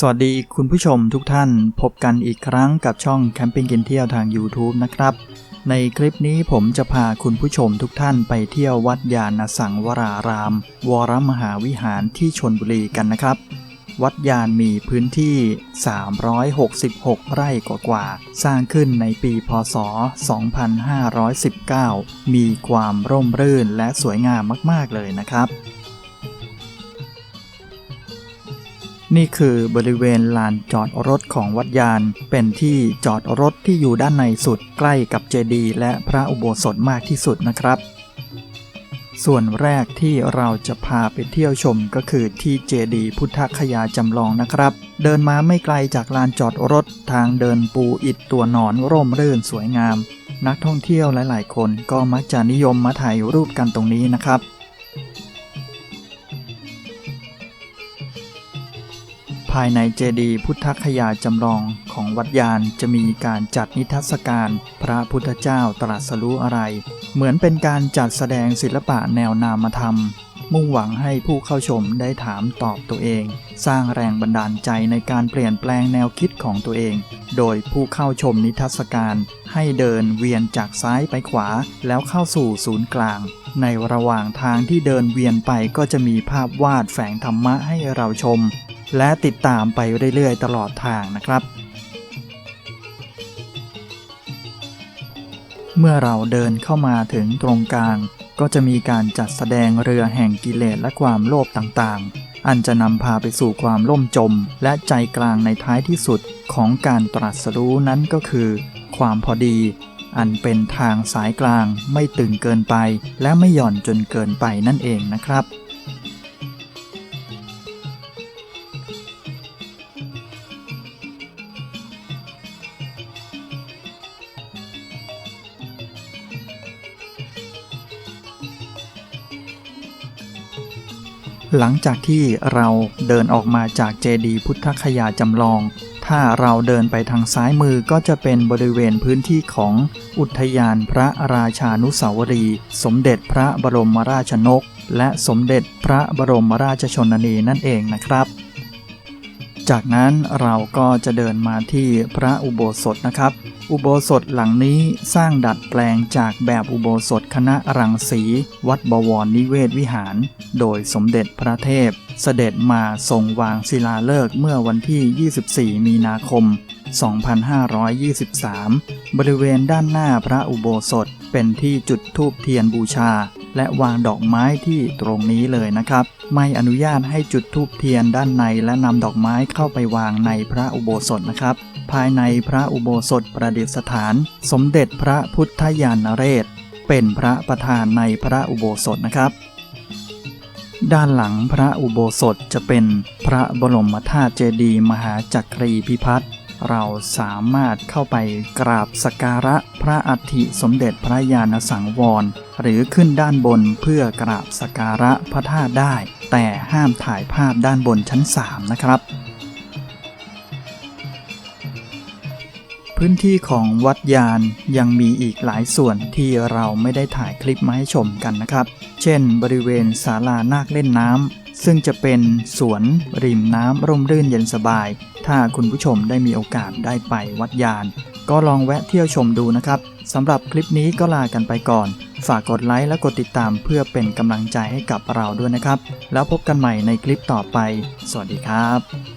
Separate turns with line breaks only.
สวัสดีคุณผู้ชมทุกท่านพบกันอีกครั้งกับช่องแคมปิ้งกินเที่ยวทาง YouTube นะครับ ในคลิปนี้ผมจะพาคุณผู้ชมทุกท่านไปเที่ยววัดยานสังวราราม วรมหาวิหารที่ชนบุรีกันนะครับ วัดยานมีพื้นที่ 366 ไร่กว่าๆ สร้างขึ้นในปีพศ 2519 มีความร่มรื่นและสวยงามมากๆเลยนะครับ นี่คือบริเวณลานจอดรถของวัดยาน เป็นที่จอดรถที่อยู่ด้านในสุดใกล้กับเจดีย์และพระอุโบสถมากที่สุดนะครับ ส่วนแรกที่เราจะพาไปเที่ยวชมก็คือที่เจดีย์พุทธคยาจำลองนะครับ เดินมาไม่ไกลจากลานจอดรถทางเดินปูอิฐตัวหนอนร่มรื่นสวยงาม นักท่องเที่ยวหลาย ๆ คนก็มักจะนิยมมาถ่ายรูปกันตรงนี้นะครับายในเจดีย์พุทธคยาจำลองของวัดยานจะมีการจัดนิทรรศการพระพุทธเจ้าตรัสรู้อะไร เหมือนเป็นการจัดแสดงศิลปะแนวนามธรรม มุ่งหวังให้ผู้เข้าชมได้ถามตอบตัวเอง สร้างแรงบันดาลใจในการเปลี่ยนแปลงแนวคิดของตัวเอง โดยผู้เข้าชมนิทรรศการให้เดินเวียนจากซ้ายไปขวาแล้วเข้าสู่ศูนย์กลางในระหว่างทางที่เดินเวียนไปก็จะมีภาพวาดแฝงธรรมะให้เราชม และติดตามไปเรื่อยๆ ตลอดทางนะครับ เมื่อเราเดินเข้ามาถึงตรงกลาง ก็จะมีการจัดแสดงเรือแห่งกิเลสและความโลภต่างๆ อันจะนำพาไปสู่ความล่มจม และใจกลางในท้ายที่สุดของการตรัสรู้นั้นก็คือ ความพอดี อันเป็นทางสายกลางไม่ตึงเกินไป และไม่หย่อนจนเกินไปนั่นเองนะครับ หลังจากที่เราเดินออกมาจากเจดีย์พุทธคยาจำลอง ถ้าเราเดินไปทางซ้ายมือก็จะเป็นบริเวณพื้นที่ของอุทยานพระราชานุสาวรี สมเด็จพระบรมราชนก และสมเด็จพระบรมราชชนนีนั่นเองนะครับ จากนั้นเราก็จะเดินมาที่พระอุโบสถนะครับ อุโบสถหลังนี้สร้างดัดแปลงจากแบบอุโบสถคณะรังสีวัดบวรนิเวศวิหาร โดยสมเด็จพระเทพ เสด็จมาทรงวางศิลาฤกษ์เมื่อวันที่ 24 มีนาคม 2523 บริเวณด้านหน้าพระอุโบสถเป็นที่จุดธูปเทียนบูชา และวางดอกไม้ที่ตรงนี้เลยนะครับ ไม่อนุญาตให้จุดธูปเทียนด้านในและนำดอกไม้เข้าไปวางในพระอุโบสถนะครับ ภายในพระอุโบสถประดิษฐาน สมเด็จพระพุทธยานเรศ เป็นพระประธานในพระอุโบสถนะครับ ด้านหลังพระอุโบสถจะเป็นพระบรมธาตุเจดีย์มหาจักรีพิพัฒน์ เราสามารถเข้าไปกราบสการะพระอัฐิสมเด็จพระญาณสังวร หรือขึ้นด้านบนเพื่อกราบสกการะพระธาตุได้ แต่ห้ามถ่ายภาพด้านบนชั้น 3 นะครับ พื้นที่ของวัดยานยังมีอีกหลายส่วนที่เราไม่ได้ถ่ายคลิปมาให้ชมกันนะครับ เช่น บริเวณศาลานาคเล่นน้ำซึ่งจะเป็นสวนริมน้ำร่มรื่นเย็นสบาย ถ้าคุณผู้ชมได้มีโอกาสได้ไปวัดยาน ก็ลองแวะเที่ยวชมดูนะครับสำหรับคลิปนี้ก็ลากันไปก่อน ฝากกดไลค์และกดติดตามเพื่อเป็นกำลังใจให้กับเราด้วยนะครับ แล้วพบกันใหม่ในคลิปต่อไป สวัสดีครับ